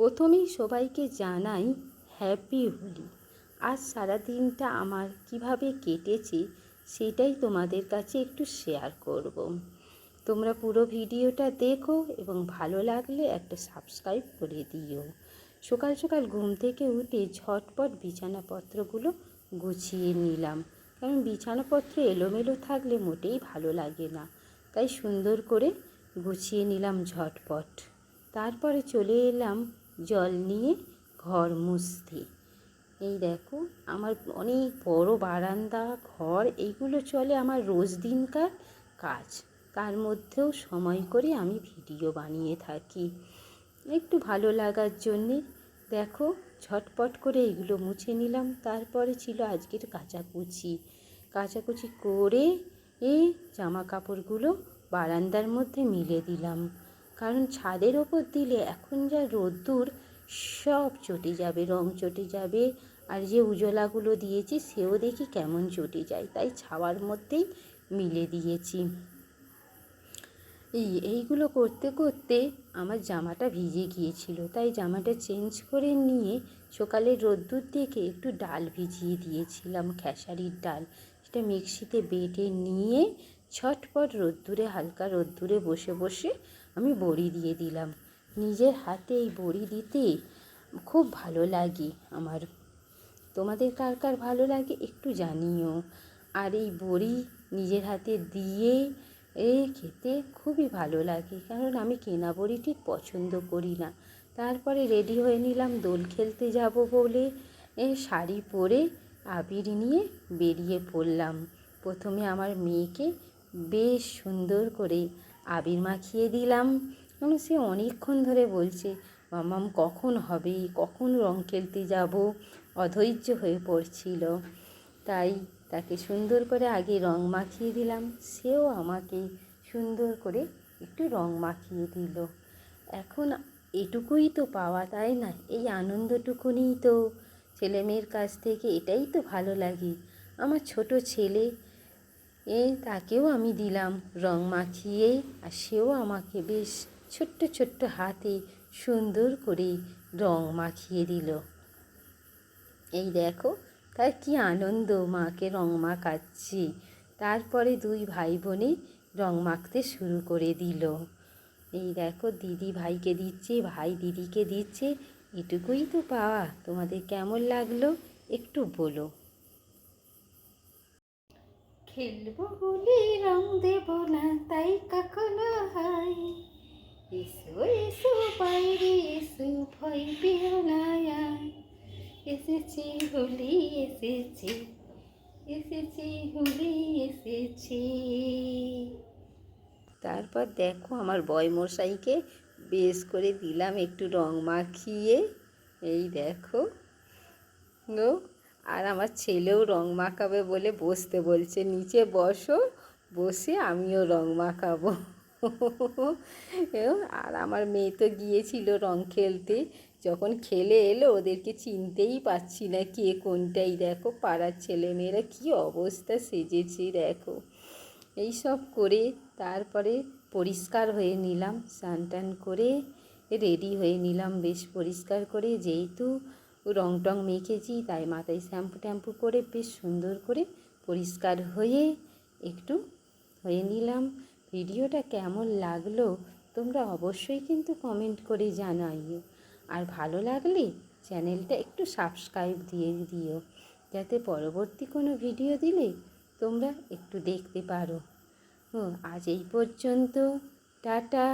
প্রথমেই সবাইকে জানাই হ্যাপি হোলি। আজ সারা দিনটা আমার কীভাবে কেটেছে সেটাই তোমাদের কাছে একটু শেয়ার করব। তোমরা পুরো ভিডিওটা দেখো এবং ভালো লাগলে একটা সাবস্ক্রাইব করে দিও। সকাল সকাল ঘুম থেকে উঠে ঝটপট বিছানাপত্রগুলো গুছিয়ে নিলাম। কারণ বিছানাপত্র এলোমেলো থাকলে মোটেই ভালো লাগে না। তাই সুন্দর করে গুছিয়ে নিলাম ঝটপট। তারপরে চলে এলাম জল নিয়ে ঘর মুছতে। এই দেখো, আমার অনেক বড় বারান্দা, ঘর, এইগুলো চলে আমার রোজ দিনকার কাজ। তার মধ্যেও সময় করে আমি ভিডিও বানিয়ে থাকি। একটু ভালো লাগার জন্যে দেখো, ঝটপট করে এগুলো মুছে নিলাম। তারপরে ছিল আজকের কাচাকুচি। কাচাকুচি করে এই জামা কাপড়গুলো বারান্দার মধ্যে মিলে দিলাম। কারণ ছাদের ওপর দিলে এখন যা রোদ্দুর, সব চটে যাবে, রং চটে যাবে। আর যে উজলাগুলো দিয়েছি, সেও দেখি কেমন চটে যায়। তাই ছাওয়ার মধ্যেই মিলে দিয়েছি। এই, এইগুলো করতে করতে আমার জামাটা ভিজে গিয়েছিল। তাই জামাটা চেঞ্জ করে নিয়ে সকালে রোদ্দুর দেখে একটু ডাল ভিজিয়ে দিয়েছিলাম, খেসারির ডাল। সেটা মিক্সিতে বেটে নিয়ে ছটপট রোদ্দুরে, হালকা রোদ্দুরে বসে বসে আমি বড়ি দিয়ে দিলাম। নিজের হাতে এই বড়ি দিতে খুব ভালো লাগে আমার। তোমাদের কার কার ভালো লাগে একটু জানিও। আর এই বড়ি নিজের হাতে দিয়ে এ খেতে খুবই ভালো লাগে, কারণ আমি কেনা বড়ি ঠিক পছন্দ করি না। তারপরে রেডি হয়ে নিলাম দোল খেলতে যাব বলে। এ শাড়ি পরে আবির নিয়ে বেরিয়ে পড়লাম। প্রথমে আমার মেয়েকে বেশ সুন্দর করে আবির মাখিয়ে দিলাম। কারণ সে অনেকক্ষণ ধরে বলছে মামাম কখন হবে? কখন রং খেলতে যাব? অধৈর্য হয়ে পড়ছিল। তাই তাকে সুন্দর করে আগে রং মাখিয়ে দিলাম। সেও আমাকে সুন্দর করে একটু রং মাখিয়ে দিল। এখন এটুকুই তো পাওয়া, তাই না? এই আনন্দটুকুনিই তো। ছেলে মেয়ের কাছ থেকে এটাই তো ভালো লাগে। আমার ছোট ছেলে এ তাকেও আমি দিলাম, রং মাখিয়ে আর সেও আমাকে বেশ ছোট্ট ছোট্ট হাতে সুন্দর করে রং মাখিয়ে দিল। এই দেখো, তার কি আনন্দ, মাকে রং মাখাচ্ছি। তারপরে দুই ভাই বোনে রং মাখতে শুরু করে দিল। এই দেখো, দিদি ভাইকে দিচ্ছে, ভাই দিদিকে দিচ্ছে, এটুকুই তো পাওয়া। তোমাদের কেমন লাগল একটু বলো। খেলব বলে রং দেব না তাই কখনো হয় এসো এসো, বাইরে এসো, ভয় পেও না। এসেছি হোলি, এসেছি এসেছি হোলি, এসেছি। তারপর দেখো আমার বয়মশাইকে বেশ করে দিলাম একটু রং মাখিয়ে। এই দেখো, গো। আর আমার ছেলেও রং মাখাবে বলে বসতে বলছে, নিচে বসো, বসে আমিও রং মাখাবো। আর আমার মেয়ে তো গিয়েছিল রং খেলতে। যখন খেলে এলো, ওদেরকে চিনতেই পারছি না কে কোনটাই। দেখো, পাড়ার ছেলেমেয়েরা কী অবস্থা সেজেছে, দেখো। এই সব করে তারপরে পরিষ্কার হয়ে নিলাম স্নান টান করে, রেডি হয়ে নিলাম, বেশ পরিষ্কার করে। যেহেতু রং টং মেখেছি, তাই মাথায় শ্যাম্পু ট্যাম্পু করে বেশ সুন্দর করে পরিষ্কার হয়ে একটু হয়ে নিলাম। ভিডিওটা কেমন লাগল তোমরা অবশ্যই কিন্তু কমেন্ট করে জানাইও। আর ভালো লাগলে চ্যানেলটা একটু সাবস্ক্রাইব দিয়ে দিও, যাতে পরবর্তী কোনো ভিডিও দিলে তোমরা একটু দেখতে পারো। ও আজ এই পর্যন্ত। টাটা।